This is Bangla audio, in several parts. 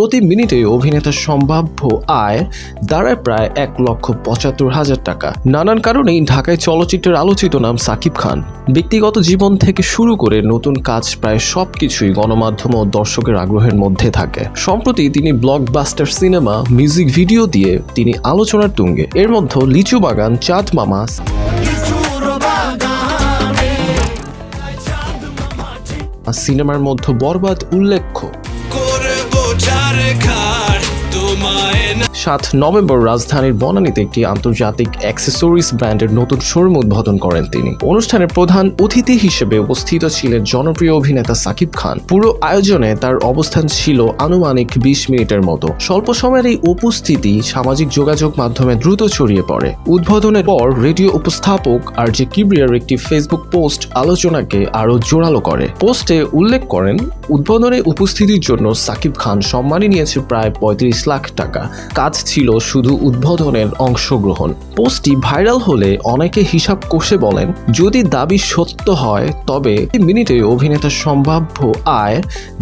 প্রতি মিনিটে অভিনেতার সম্ভাব্য আয় দাঁড়ায় প্রায় এক লক্ষ পঁচাত্তর হাজার টাকা। নানান কারণেই ঢাকায় চলচ্চিত্রের আলোচিত নাম সাকিব খান। ব্যক্তিগত জীবন থেকে শুরু করে নতুন কাজ প্রায় সবকিছুই গণমাধ্যম ও দর্শকের আগ্রহের মধ্যে থাকে। সম্প্রতি তিনি ব্লকবাস্টার সিনেমা, মিউজিক ভিডিও দিয়ে তিনি আলোচনার তুঙ্গে। এর মধ্যে লিচু বাগান, চাঁদ মামা। সিনেমার মধ্যে বরবাদ, উল্লেখ্য। চারে খার তোমায় সাত নভেম্বর রাজধানীর বনানীতে একটি আন্তর্জাতিক অ্যাক্সেসরিজ ব্র্যান্ডের নতুন শোরুম উদ্বোধন করেন তিনি। অনুষ্ঠানের প্রধান অতিথি হিসেবে উপস্থিত ছিলেন জনপ্রিয় অভিনেতা সাকিব খান। পুরো আয়োজনে তার অবস্থান ছিল আনুমানিক বিশ মিনিটের মতো। স্বল্প সময়ের এই উপস্থিতি সামাজিক যোগাযোগ মাধ্যমে দ্রুত ছড়িয়ে পড়ে। উদ্বোধনের পর রেডিও উপস্থাপক আর যে কিবরিয়ার একটি ফেসবুক পোস্ট আলোচনাকে আরও জোরালো করে। পোস্টে উল্লেখ করেন, উদ্বোধনে উপস্থিতির জন্য সাকিব খান সম্মানী নিয়েছে প্রায় পঁয়ত্রিশ লাখ টাকা। কাজ ছিল শুধু উদ্বোধনের অংশগ্রহণ। পোস্টটি ভাইরাল হলে অনেকে হিসাব কষে বলেন, যদি দাবি সত্য হয়, তবে মিনিটে অভিনেতার সম্ভাব্য আয়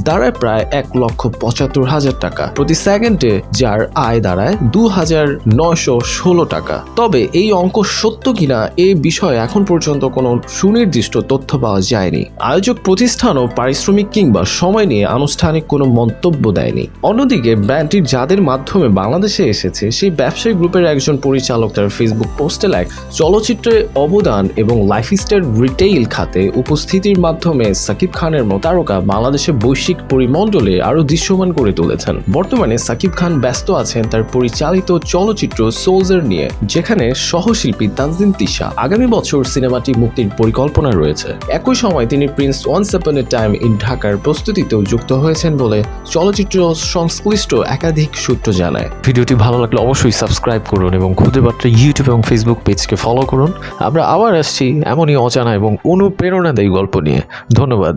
দাঁড়ায় প্রায় এক লক্ষ পঁচাত্তর হাজার টাকা। প্রতি সেকেন্ডে যার আয় দাঁড়ায় দু হাজার নয়শো ষোলো টাকা। তবে এই অঙ্ক সত্য কিনা এ বিষয়ে এখন পর্যন্ত কোনো সুনির্দিষ্ট তথ্য পাওয়া যায়নি। আয়োজক প্রতিষ্ঠানও পারিশ্রমিক কিংবা সময় নিয়ে আনুষ্ঠানিক কোনো মন্তব্য দেয়নি। অন্যদিকে ব্র্যান্ডটির যাদের মাধ্যমে বাংলাদেশে এসেছে, সেই ব্যবসায়ী গ্রুপের একজন পরিচালক তার ফেসবুক পোস্টে লেখ, চলচ্চিত্রে অবদান এবং লাইফস্টাইল রিটেইল খাতে উপস্থিতির মাধ্যমে সাকিব খানের মতো তারকা বাংলাদেশের বৈশ্বিক পরিমণ্ডলে আরও দৃশ্যমান করে তুলেছেন। বর্তমানে সাকিব খান ব্যস্ত আছেন তার পরিচালিত চলচ্চিত্র সোলজার নিয়ে, যেখানে সহশিল্পী তানজিম তিশা আগামী বছর সিনেমাটি মুক্তির পরিকল্পনা রয়েছে। একই সময় তিনি prince once upon time in ঢাকার প্রস্তুতিতেও যুক্ত হয়েছেন বলে চলচ্চিত্র সংশ্লিষ্ট একাধিক সূত্র জানায়। ভিডিওটি ভালো লাগলে অবশ্যই সাবস্ক্রাইব করুন এবং খুদে বার্তা ইউটিউব এবং ফেসবুক পেজকে ফলো করুন। আমরা আবার আসছি এমনই অজানা এবং অনুপ্রেরণাদায়ী গল্প নিয়ে। ধন্যবাদ।